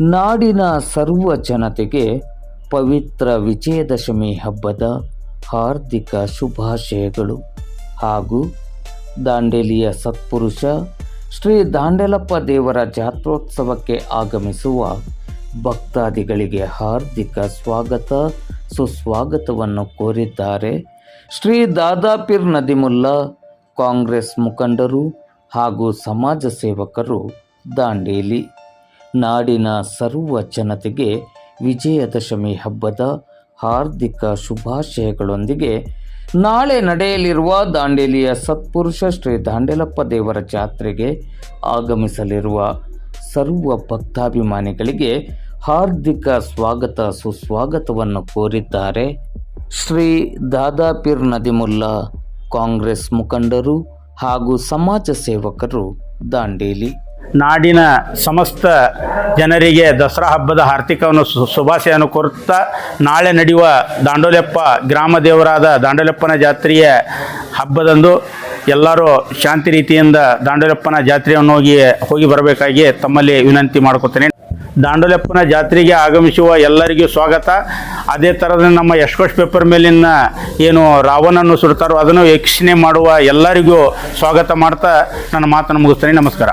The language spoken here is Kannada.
ನಾಡಿನ ಸರ್ವ ಜನತೆಗೆ ಪವಿತ್ರ ವಿಜಯದಶಮಿ ಹಬ್ಬದ ಹಾರ್ದಿಕ ಶುಭಾಶಯಗಳು. ಹಾಗೂ ದಾಂಡೇಲಿಯ ಸತ್ಪುರುಷ ಶ್ರೀ ದಾಂಡೇಲಪ್ಪ ದೇವರ ಜಾತ್ರೋತ್ಸವಕ್ಕೆ ಆಗಮಿಸುವ ಭಕ್ತಾದಿಗಳಿಗೆ ಹಾರ್ದಿಕ ಸ್ವಾಗತ, ಸುಸ್ವಾಗತವನ್ನು ಕೋರಿದ್ದಾರೆ ಶ್ರೀ ದಾದಾಪೀರ್ ನದಿಮುಲ್ಲಾ ಕಾಂಗ್ರೆಸ್ ಮುಖಂಡರು ಹಾಗೂ ಸಮಾಜ ಸೇವಕರು ದಾಂಡೇಲಿ. ನಾಡಿನ ಸರ್ವ ಜನತೆಗೆ ವಿಜಯದಶಮಿ ಹಬ್ಬದ ಹಾರ್ದಿಕ ಶುಭಾಶಯಗಳೊಂದಿಗೆ ನಾಳೆ ನಡೆಯಲಿರುವ ದಾಂಡೇಲಿಯ ಸತ್ಪುರುಷ ಶ್ರೀ ದಾಂಡೇಲಪ್ಪ ದೇವರ ಜಾತ್ರೆಗೆ ಆಗಮಿಸಲಿರುವ ಸರ್ವ ಭಕ್ತಾಭಿಮಾನಿಗಳಿಗೆ ಹಾರ್ದಿಕ ಸ್ವಾಗತ ಸುಸ್ವಾಗತವನ್ನು ಕೋರಿದ್ದಾರೆ. ಶ್ರೀ ದಾದಾಪೀರ್ ನದಿಮುಲ್ಲಾ ಕಾಂಗ್ರೆಸ್ ಮುಖಂಡರು ಹಾಗೂ ಸಮಾಜ ಸೇವಕರು ದಾಂಡೇಲಿ. ನಾಡಿನ ಸಮಸ್ತ ಜನರಿಗೆ ದಸರಾ ಹಬ್ಬದ ಹಾರ್ದಿಕವನ್ನು ಶುಭಾಶಯವನ್ನು ಕೋರುತ್ತಾ ನಾಳೆ ನಡೆಯುವ ದಾಂಡೋಲೆಪ್ಪ ಗ್ರಾಮ ದೇವರಾದ ದಾಂಡೋಲೆಪ್ಪನ ಜಾತ್ರೆಯ ಹಬ್ಬದಂದು ಎಲ್ಲರೂ ಶಾಂತಿ ರೀತಿಯಿಂದ ದಾಂಡೋಲೆಪ್ಪನ ಜಾತ್ರೆಯನ್ನು ಹೋಗಿ ಹೋಗಿ ಬರಬೇಕಾಗಿ ತಮ್ಮಲ್ಲಿ ವಿನಂತಿ ಮಾಡ್ಕೊತೇನೆ. ದಾಂಡೋಲೆಪ್ಪನ ಜಾತ್ರೆಗೆ ಆಗಮಿಸುವ ಎಲ್ಲರಿಗೂ ಸ್ವಾಗತ. ಅದೇ ಥರದ ನಮ್ಮ ಯಶ್ಕೋಶ್ ಪೇಪರ್ ಮೇಲಿನ ಏನು ರಾವಣನ್ನು ಸುಡ್ತಾರೋ ಅದನ್ನು ವೀಕ್ಷಣೆ ಮಾಡುವ ಎಲ್ಲರಿಗೂ ಸ್ವಾಗತ ಮಾಡ್ತಾ ನನ್ನ ಮಾತನ್ನು ಮುಗಿಸ್ತೇನೆ. ನಮಸ್ಕಾರ.